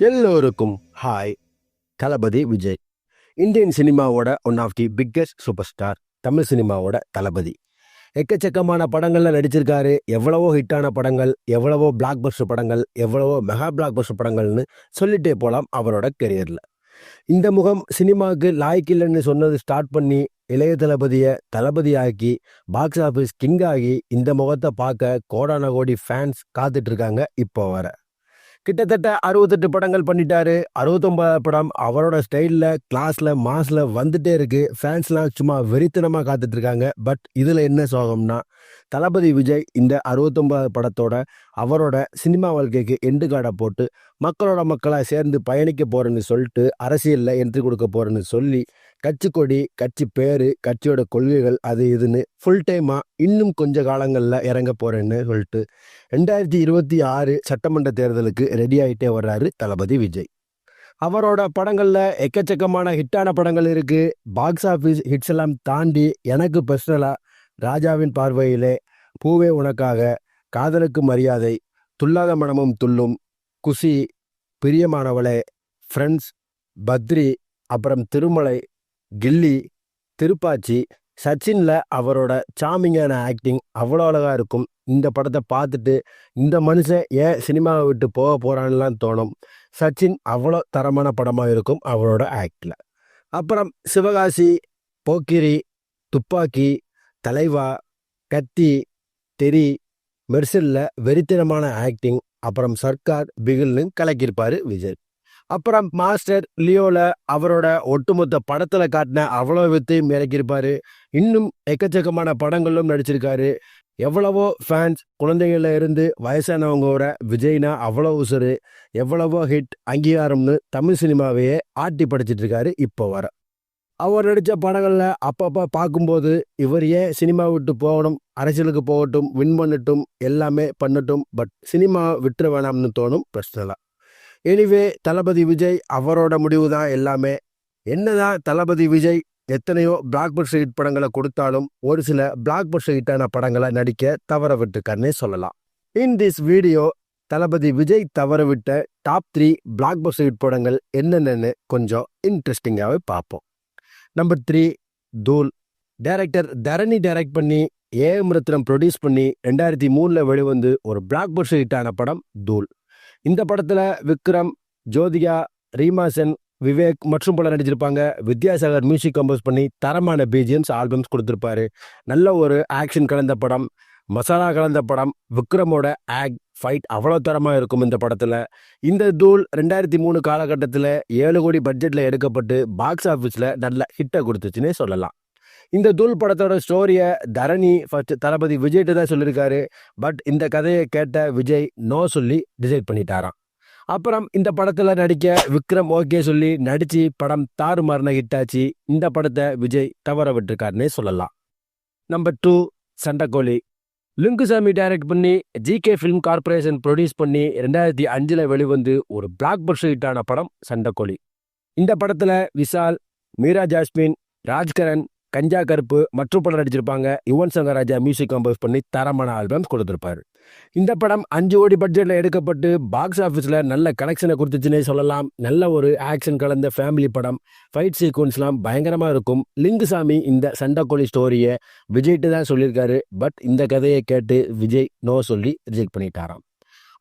எல்லோருக்கும் hi Thalapathy Vijay. Indian சினிமாவோட one of the biggest super star Tamil சினிமாவோட தளபதி. எக்கச்சக்கமான படங்களில் நடிச்சிருக்காரு. எவ்வளவோ ஹிட்டான படங்கள் எவ்வளவோ பிளாக் பஸ்டர் படங்கள் எவ்வளவோ மெகா பிளாக் பஸ்டர் படங்கள்னு சொல்லிட்டே போகலாம் அவரோட கெரியரில் இந்த முகம் சினிமாவுக்கு லாய்க்கில்லைன்னு சொன்னது ஸ்டார்ட் பண்ணி இளைய தளபதியை தளபதியாக்கி பாக்ஸ் ஆஃபீஸ் கிங் ஆகி இந்த முகத்தை பார்க்க கோடான கோடி ஃபேன்ஸ் காத்துட்ருக்காங்க இப்போ வர. கிட்டத்தட்ட அறுபத்தெட்டு படங்கள் பண்ணிட்டாரு. அறுபத்தொன்பது படம் அவரோட ஸ்டைலில் கிளாஸில் மாஸில் வந்துட்டே இருக்கு. ஃபேன்ஸ்லாம் சும்மா வெறித்தனமாக காத்துட்டு இருக்காங்க பட் இதில் என்ன சோகம்னா தளபதி விஜய் இந்த அறுபத்தொன்பது படத்தோட அவரோட சினிமா வாழ்க்கைக்கு எண்டு காடை போட்டு மக்களோட மக்களாக சேர்ந்து பயணிக்க போகிறேன்னு சொல்லிட்டு அரசியலில் என்ட்ரி கொடுக்க போகிறேன்னு சொல்லி கட்சி கொடி கட்சி பேரு கட்சியோட கொள்கைகள் அது இதுன்னு ஃபுல் டைமாக இன்னும் கொஞ்ச காலங்களில் இறங்க போறேன்னு சொல்லிட்டு ரெண்டாயிரத்தி இருபத்தி ஆறு சட்டமன்ற தேர்தலுக்கு ரெடி ஆகிட்டே வர்றாரு தளபதி விஜய். அவரோட படங்களில் எக்கச்சக்கமான ஹிட்டான படங்கள் இருக்குது பாக்ஸ் ஆஃபீஸ் ஹிட்ஸ் எல்லாம் தாண்டி எனக்கு பர்சனலாக ராஜாவின் பார்வையிலே பூவே உனக்காக காதலுக்கு மரியாதை துல்லாத மனமும் துள்ளும் குசி பிரியமானவளே ஃப்ரெண்ட்ஸ் பத்ரி அப்புறம் திருமலை கில்லி திருப்பாச்சி சச்சினில் அவரோட சாமிங்கான ஆக்டிங் அவ்வளோ அழகாக இருக்கும். இந்த படத்தை பார்த்துட்டு இந்த மனுஷன் ஏன் சினிமாவை விட்டு போக போகிறான்லாம் தோணும். சச்சின் அவ்வளோ தரமான படமாக இருக்கும் அவரோட ஆக்டில் அப்புறம் சிவகாசி போக்கிரி துப்பாக்கி தலைவா கத்தி தெரி மெர்சலில் வெறித்தனமான ஆக்டிங் அப்புறம் சர்க்கார் பிகில்னு கலக்கியிருப்பாரு விஜய். அப்புறம் மாஸ்டர் லியோவில் அவரோட ஒட்டுமொத்த படத்தில் காட்டின அவ்வளோ வித்தையும் இறக்கியிருப்பார். இன்னும் எக்கச்சக்கமான படங்களும் நடிச்சிருக்காரு. எவ்வளவோ ஃபேன்ஸ் குழந்தைகளில் இருந்து வயசானவங்களோட விஜய்னா அவ்வளோ உசுறு எவ்வளவோ ஹிட் அங்கீகாரம்னு தமிழ் சினிமாவையே ஆட்டி படைச்சிட்டு இருக்காரு இப்போ வர. அவர் நடித்த படங்களில் அப்பப்போ பார்க்கும்போது இவர் ஏன் சினிமா விட்டு போகணும் அரசியலுக்கு போகட்டும் வின் பண்ணட்டும் எல்லாமே பண்ணட்டும் பட் சினிமா விட்டுற வேணாம்னு தோணும் பிரச்சனைலாம் எனிவே தளபதி விஜய் அவரோட முடிவு தான் எல்லாமே. என்னதான் தளபதி விஜய் எத்தனையோ பிளாக் பஸ்டர் ஹிட் படங்களை கொடுத்தாலும் ஒரு சில பிளாக் பஸ்டர் ஹிட்டான படங்களை நடிக்க தவற விட்டுருக்காருன்னே சொல்லலாம். In this video Thalapathy Vijay தவற விட்ட top three blockbuster hit படங்கள் என்னென்னு கொஞ்சம் இன்ட்ரெஸ்டிங்காகவே பார்ப்போம். Number three Dhool director Dharani direct பண்ணி ஏஎம் ரத்னம் ப்ரொடியூஸ் பண்ணி ரெண்டாயிரத்தி மூணில் வெளிவந்து ஒரு பிளாக் பஸ்டர் ஹிட்டான படம் தூல் இந்த படத்தில் விக்ரம் ஜோதிகா ரீமா சென் விவேக் மற்றும் பலர் நடிச்சிருப்பாங்க. வித்யாசாகர் மியூசிக் கம்போஸ் பண்ணி தரமான பிஜிஎம்ஸ் ஆல்பம்ஸ் கொடுத்துருப்பாரு. நல்ல ஒரு ஆக்ஷன் கலந்த படம் மசாலா கலந்த படம் விக்ரமோட ஆக் ஃபைட் அவ்வளோ தரமாக இருக்கும் இந்த படத்தில். இந்த தூள் ரெண்டாயிரத்தி மூணு காலகட்டத்தில் ஏழு கோடி பட்ஜெட்டில் எடுக்கப்பட்டு பாக்ஸ் ஆஃபீஸில் நல்ல ஹிட்டை கொடுத்துச்சுன்னே சொல்லலாம். இந்த தூள் படத்தோட ஸ்டோரியை தரணி ஃபர்ஸ்ட் தளபதி விஜய்ட்டு தான் சொல்லியிருக்காரு பட் இந்த கதையை கேட்ட விஜய் நோ சொல்லி டிசைட் பண்ணிட்டாராம். அப்புறம் இந்த படத்தில் நடிக்க விக்ரம் ஓகே சொல்லி நடித்து படம் தாறுமாறின ஹிட்டாச்சு இந்த படத்தை விஜய் தவற விட்டுருக்காருன்னே சொல்லலாம். Number two Sandakozhi. Lingusamy direct பண்ணி ஜிகே ஃபிலிம் கார்பரேஷன் ப்ரொடியூஸ் பண்ணி ரெண்டாயிரத்தி அஞ்சில் வெளிவந்து ஒரு பிளாக் பஸ்டர் ஹிட்டான படம் சண்டக்கோழி. இந்த படத்தில் விஷால் மீரா ஜாஸ்மின் ராஜ்கரன் கஞ்சா கருப்பு மற்றும் படம் நடிச்சிருப்பாங்க. யுவன் சங்கர் ராஜா மியூசிக் கம்போஸ் பண்ணி தரமான ஆல்பம்ஸ் கொடுத்துருப்பாரு. இந்த படம் அஞ்சு கோடி பட்ஜெட்டில் எடுக்கப்பட்டு பாக்ஸ் ஆஃபீஸில் நல்ல கலெக்ஷனை கொடுத்துச்சுன்னே சொல்லலாம். நல்ல ஒரு ஆக்ஷன் கலந்த ஃபேமிலி படம். ஃபைட் சீக்வன்ஸ்லாம் பயங்கரமாக இருக்கும். லிங்குசாமி இந்த சண்டைக்கோழி ஸ்டோரியை விஜய்ட்டு தான் சொல்லியிருக்காரு. பட் இந்த கதையை கேட்டு விஜய் நோ சொல்லி ரிஜெக்ட் பண்ணிட்டாராம்.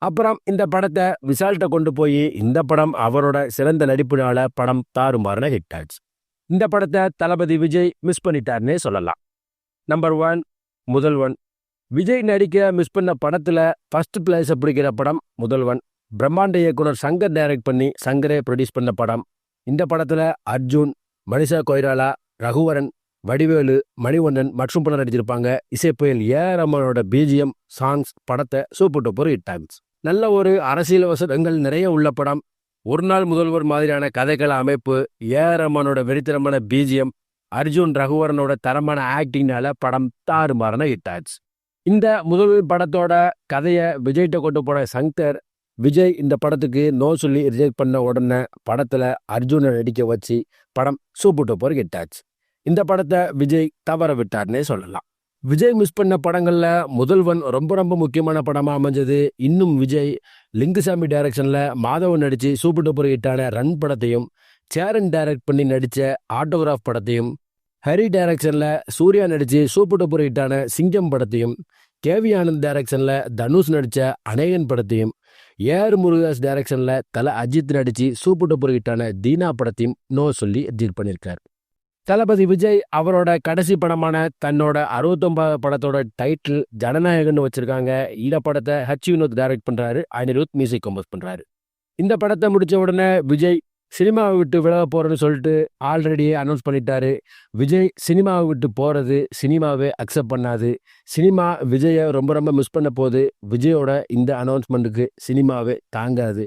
அப்புறம் இந்த படத்தை விசால்கிட்ட கொண்டு போய் இந்த படம் அவரோட சிறந்த நடிப்புனால படம் தாறுமாறுன ஹிட் ஆச்சு. இந்த படத்தை தளபதி விஜய் மிஸ் பண்ணிட்டாருன்னே சொல்லலாம். நம்பர் ஒன் முதல்வன் விஜய் நடிக்க மிஸ் பண்ண படத்தில் ஃபர்ஸ்ட் பிளேஸை பிடிக்கிற படம் முதல்வன் பிரம்மாண்ட இயக்குனர் சங்கர் டைரக்ட் பண்ணி சங்கரே ப்ரொடியூஸ் பண்ண படம். இந்த படத்தில் அர்ஜுன் மனிஷா கொய்ராலா ரகுவரன் வடிவேலு மணிவண்ணன் மற்றும் பலர் நடிச்சிருப்பாங்க. இசைப்புயல் ஏ ரமனோட பிஜிஎம் சாங்ஸ் படத்தை சூப்பர் டூப்பர் ஹிட் நல்ல ஒரு அரசியல் வசனங்கள் நிறைய உள்ள படம். ஒரு நாள் முதல்வர் மாதிரியான கதைகள அமைப்பு ஏ ரமானோட வெறித்தனமான பிஜிஎம் அர்ஜுன் ரகுவரனோட தரமான ஆக்டிங்னால படம் தாறுமாறன இட்டாச்சு இந்த முதல்வர் படத்தோட கதையை விஜய்கிட்ட கொண்டு போன சங்கர் விஜய் இந்த படத்துக்கு நோ சொல்லி ரிஜெக்ட் பண்ண உடனே படத்தில் அர்ஜுனை நடிக்க வச்சு படம் சூப்பர் டூப்பர் கிட்டாச்சு இந்த படத்தை விஜய் தவற விட்டார்னே சொல்லலாம். விஜய் மிஸ் பண்ண படங்கள்ல முதல்வன் ரொம்ப ரொம்ப முக்கியமான படமா அமைஞ்சது. இன்னும் விஜய் லிங்குசாமி டைரக்ஷனில் மாதவன் நடிச்சு சூப்பர் டூப்பர் ஹிட்டான ரன் படத்தையும் சேரன் டைரக்ட் பண்ணி நடிச்ச ஆட்டோகிராஃப் படத்தையும் ஹரி டைரக்ஷனில் சூர்யா நடிச்சு சூப்பர் டூப்பர் ஹிட்டான சிங்கம் படத்தையும் கேவி ஆனந்த் டைரக்ஷனில் தனுஷ் நடிச்ச அநேகன் படத்தையும் ஏஆர் முருகாஸ் டைரக்ஷனில் தலை அஜித் நடிச்சு சூப்பர் டூப்பர் ஹிட்டான தீனா படத்தையும் நோ சொல்லி டீல் பண்ணியிருக்கார் தளபதி விஜய் அவரோட கடைசி படமான தன்னோட அறுபத்தொன்பது படத்தோட டைட்டில் ஜனநாயகன்னு வச்சிருக்காங்க. இந்த படத்தை ஹச் வினோத் டைரக்ட் பண்றாரு. அனிருத் மியூசிக் கம்போஸ் பண்றாரு. இந்த படத்தை முடிச்ச உடனே விஜய் சினிமாவை விட்டு விலக போகிறேன்னு சொல்லிட்டு ஆல்ரெடி அனௌன்ஸ் பண்ணிட்டாரு. விஜய் சினிமாவை விட்டு போகிறது சினிமாவே அக்செப்ட் பண்ணாது. சினிமா விஜயை ரொம்ப ரொம்ப மிஸ் பண்ண போது விஜயோட இந்த அனௌன்ஸ்மெண்ட்டுக்கு சினிமாவே தாங்காது.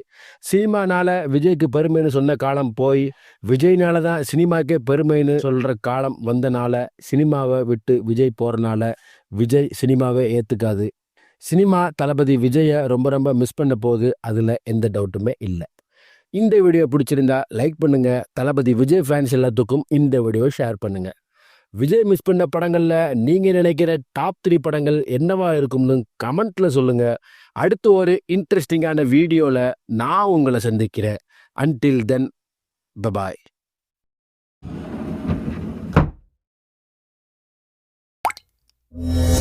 சினிமானால் விஜய்க்கு பெருமைன்னு சொன்ன காலம் போய் விஜய்னால தான் சினிமாக்கே பெருமைன்னு சொல்கிற காலம் வந்தனால சினிமாவை விட்டு விஜய் போகிறனால விஜய் சினிமாவை ஏற்றுக்காது சினிமா தளபதி விஜயை ரொம்ப ரொம்ப மிஸ் பண்ண போது அதில் எந்த டவுட்டுமே இல்லை. இந்த வீடியோ பிடிச்சிருந்தா லைக் பண்ணுங்க. தளபதி விஜய் ஃபேன்ஸ் எல்லாத்துக்கும் இந்த வீடியோ ஷேர் பண்ணுங்க. விஜய் மிஸ் பண்ண படங்களில் நீங்கள் நினைக்கிற டாப் த்ரீ படங்கள் என்னவா இருக்கும்னு கமெண்ட்டில் சொல்லுங்கள் அடுத்து ஒரு இன்ட்ரெஸ்டிங்கான வீடியோவில் நான் உங்களை சந்திக்கிறேன். Until then bye bye Yeah.